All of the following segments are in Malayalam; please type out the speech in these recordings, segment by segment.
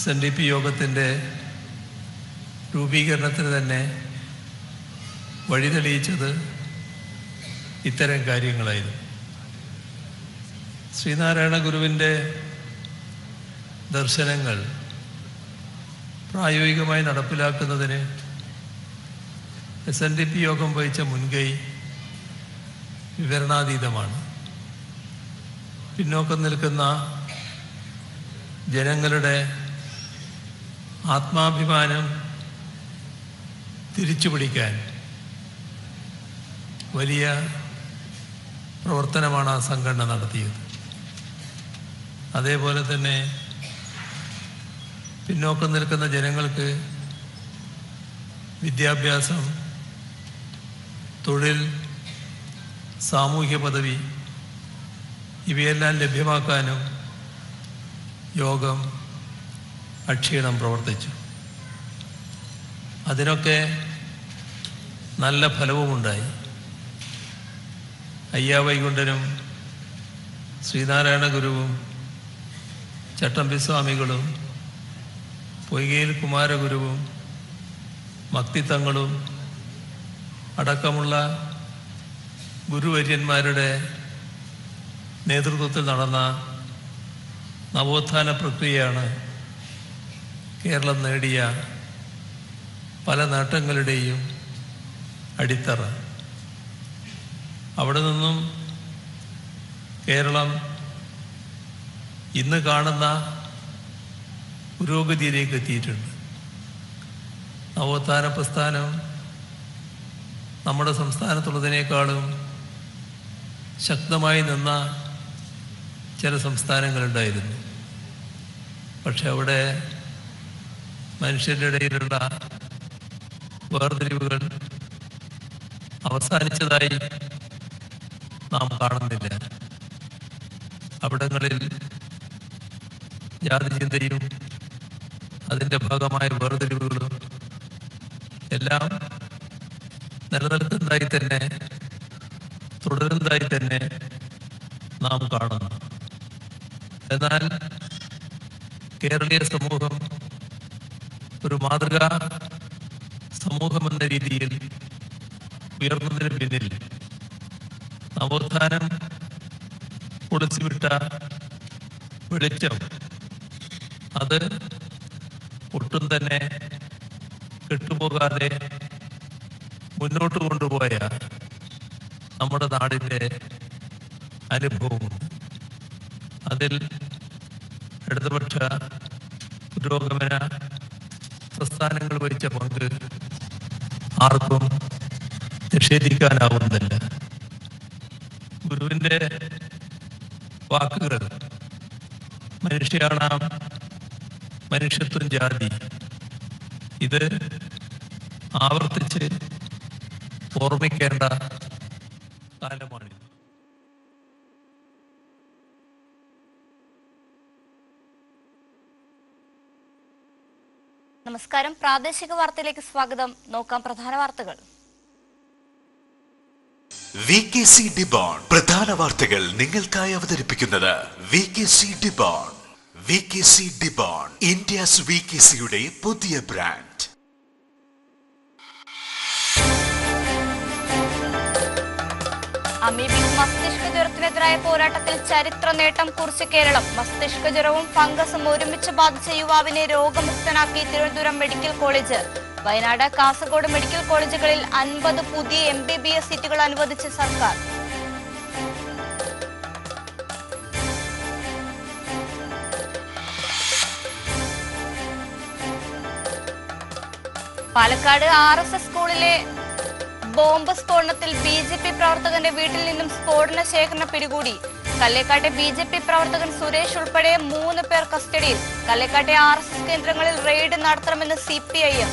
എസ് എൻ ഡി പി യോഗത്തിന്റെ രൂപീകരണത്തിന് തന്നെ വഴിതെളിയിച്ചത് ഇത്തരം കാര്യങ്ങളായിരുന്നു. ശ്രീനാരായണ ഗുരുവിന്റെ ദർശനങ്ങൾ പ്രായോഗികമായി നടപ്പിലാക്കുന്നതിന് എസ് എൻ ഡി പി യോഗം വഹിച്ച മുൻകൈ വിവരണാതീതമാണ്. പിന്നോക്കം നിൽക്കുന്ന ജനങ്ങളുടെ ആത്മാഭിമാനം തിരിച്ചു തിരിച്ചുപിടിക്കാൻ വലിയ പ്രവർത്തനമാണ് ആ സംഘടന നടത്തിയത്. അതേപോലെ തന്നെ പിന്നോക്കം നിൽക്കുന്ന ജനങ്ങൾക്ക് വിദ്യാഭ്യാസം തൊഴിൽ സാമൂഹ്യ പദവി ഇവയെല്ലാം ലഭ്യമാക്കാനും യോഗം അക്ഷീണം പ്രവർത്തിച്ചു. അതിനൊക്കെ നല്ല ഫലവുമുണ്ടായി. അയ്യാവൈകുണ്ഠനും ശ്രീനാരായണ ഗുരുവും ചട്ടമ്പി സ്വാമികളും പൊയ്കയിൽ കുമാരഗുരുവും മക്തിത്തങ്ങളും അടക്കമുള്ള ഗുരുവര്യന്മാരുടെ നേതൃത്വത്തിൽ നടന്ന നവോത്ഥാന പ്രക്രിയയാണ് കേരളം നേടിയ പല നേട്ടങ്ങളുടെയും അടിത്തറ. അവിടെ നിന്നും കേരളം ഇന്ന് കാണുന്ന പുരോഗതിയിലേക്ക് എത്തിയിട്ടുണ്ട്. നവോത്ഥാന പ്രസ്ഥാനം നമ്മുടെ സംസ്ഥാനത്തുള്ളതിനേക്കാളും ശക്തമായി നിന്ന ചില സംസ്ഥാനങ്ങളുണ്ടായിരുന്നു പക്ഷെ അവിടെ മനുഷ്യരുടെ ഇടയിലുള്ള വേർതിരിവുകൾ അവസാനിച്ചതായി നാം കാണുന്നില്ല. അവിടങ്ങളിൽ ജാതി ചിന്തയും അതിന്റെ ഭാഗമായ വേർതിരിവുകളും എല്ലാം നിലനിൽക്കുന്നതായി തന്നെ തുടരുന്നതായി തന്നെ നാം കാണുന്നു. എന്നാൽ കേരളീയ സമൂഹം ഒരു മാതൃകാ സമൂഹം എന്ന രീതിയിൽ ഉയർന്നതിന് പിന്നിൽ നവോത്ഥാനം പൊളിച്ചുവിട്ട വെളിച്ചം അത് ഒട്ടും തന്നെ കെട്ടുപോകാതെ മുന്നോട്ട് കൊണ്ടുപോയ നമ്മുടെ നാടിന്റെ അനുഭവം. അതിൽ ഇടതുപക്ഷ പുരോഗമന പ്രസ്ഥാനങ്ങൾ വഹിച്ച പങ്ക് ആർക്കും നിഷേധിക്കാനാവുന്നില്ല. ഗുരുവിന്റെ വാക്കുകൾ മനുഷ്യാണാം മനുഷ്യത്വം ജാതി ഇത് ആവർത്തിച്ച് ഓർമ്മിക്കേണ്ട കാലമാണിത്. നമസ്കാരം. പ്രാദേശിക വാർത്തയിലേക്ക് സ്വാഗതം. നോക്കാം പ്രധാന വാർത്തകൾ. വി കെ സി ഡിബോൺ പ്രധാന വാർത്തകൾ നിങ്ങൾക്കായി അവതരിപ്പിക്കുന്നത് V K C Debon V K C Debon India's V K സിയുടെ പുതിയ ബ്രാൻഡ്. അമീബിക് മസ്തിഷ്ക ജ്വരത്തിനെതിരായ പോരാട്ടത്തിൽ ചരിത്ര നേട്ടം കുറിച്ച് കേരളം. മസ്തിഷ്ക ജ്വരവും ഫംഗസും ഒരുമിച്ച് ബാധിച്ച യുവാവിനെ രോഗമുക്തനാക്കി Thiruvananthapuram medical college. Wayanad Kasaragod medical കോളേജുകളിൽ അൻപത് പുതിയ എം ബി ബി എസ് സീറ്റുകൾ അനുവദിച്ച് സർക്കാർ. പാലക്കാട് ആർ എസ് എസ് സ്കൂളിലെ ബോംബ് സ്ഫോടനത്തിൽ ബി ജെ പി പ്രവർത്തകന്റെ വീട്ടിൽ നിന്നും സ്ഫോടന ശേഖരണ പിടികൂടി. കല്ലേക്കാട്ടെ ബി ജെ പി പ്രവർത്തകൻ സുരേഷ് ഉൾപ്പെടെ മൂന്ന് പേർ കസ്റ്റഡിയിൽ. കല്ലേക്കാട്ടെ ആർ എസ് എസ് കേന്ദ്രങ്ങളിൽ റെയ്ഡ് നടത്തണമെന്ന് സി പി ഐ എം.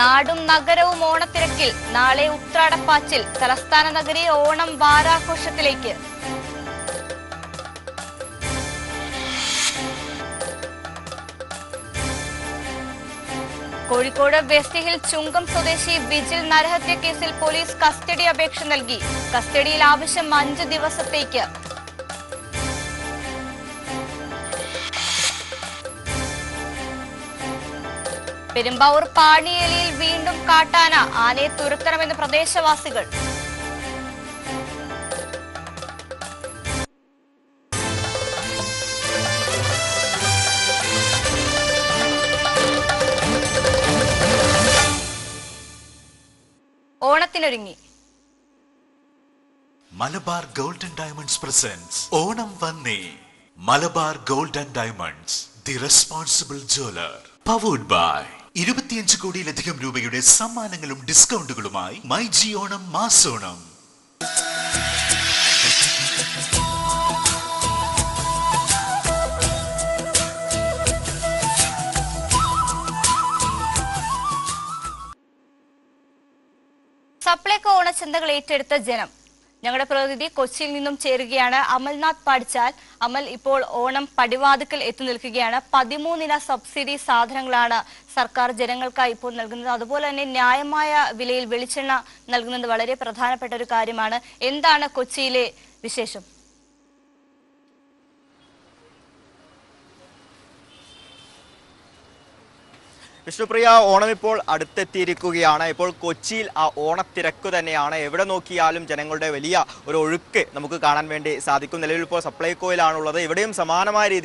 നാടും നഗരവും ഓണത്തിരക്കിൽ. നാളെ ഉത്രാടപ്പാച്ചിൽ. തലസ്ഥാന നഗരി ഓണം വാരാഘോഷത്തിലേക്ക്. കോഴിക്കോട് വെസ്റ്റ് ഹിൽ ചുങ്കം സ്വദേശി വിജിൽ നരഹത്യ കേസിൽ പോലീസ് കസ്റ്റഡി അപേക്ഷ നൽകി. കസ്റ്റഡിയിൽ ആവശ്യം അഞ്ച് ദിവസത്തേക്ക്. പെരുമ്പാവൂർ പാണിയേലിയിൽ വീണ്ടും കാട്ടാന. ആനയെ തുരത്തണമെന്ന് പ്രദേശവാസികൾ. ഓണത്തിനൊരുങ്ങി Malabar golden diamonds presence. Onam വന്നേ. Malabar golden diamonds. The responsible jeweller. Powered by. ഇരുപത്തിയഞ്ച് കോടിയിലധികം രൂപയുടെ സമ്മാനങ്ങളും ഡിസ്കൗണ്ടുകളുമായി മൈ ജി ഓണം മാസോണം സപ്ലൈകോ ഓണച്ചന്തകൾ ഏറ്റെടുത്ത ജനം. ഞങ്ങളുടെ പ്രതിനിധി കൊച്ചിയിൽ നിന്നും ചേരുകയാണ് അമൽനാഥ് പാടിച്ചാൽ. അമൽ ഇപ്പോൾ ഓണം പടിവാതുക്കൽ എത്തി നിൽക്കുകയാണ്. പതിമൂന്നിന സബ്സിഡി സാധനങ്ങളാണ് സർക്കാർ ജനങ്ങൾക്കായി ഇപ്പോൾ നൽകുന്നത്. അതുപോലെ തന്നെ ന്യായമായ വിലയിൽ വെളിച്ചെണ്ണ നൽകുന്നത് വളരെ പ്രധാനപ്പെട്ട ഒരു കാര്യമാണ്. എന്താണ് കൊച്ചിയിലെ വിശേഷം? വിഷ്ണുപ്രിയ ഓണം ഇപ്പോൾ അടുത്തെത്തിയിരിക്കുകയാണ്. ഇപ്പോൾ കൊച്ചിയിൽ ആ ഓണത്തിരക്ക് തന്നെയാണ്. എവിടെ നോക്കിയാലും ജനങ്ങളുടെ വലിയ ഒരു ഒഴുക്ക് നമുക്ക് കാണാൻ വേണ്ടി സാധിക്കും. നിലവിൽ ഇപ്പോൾ സപ്ലൈകോയിലാണുള്ളത്. ഇവിടെയും സമാനമായ രീതിയിൽ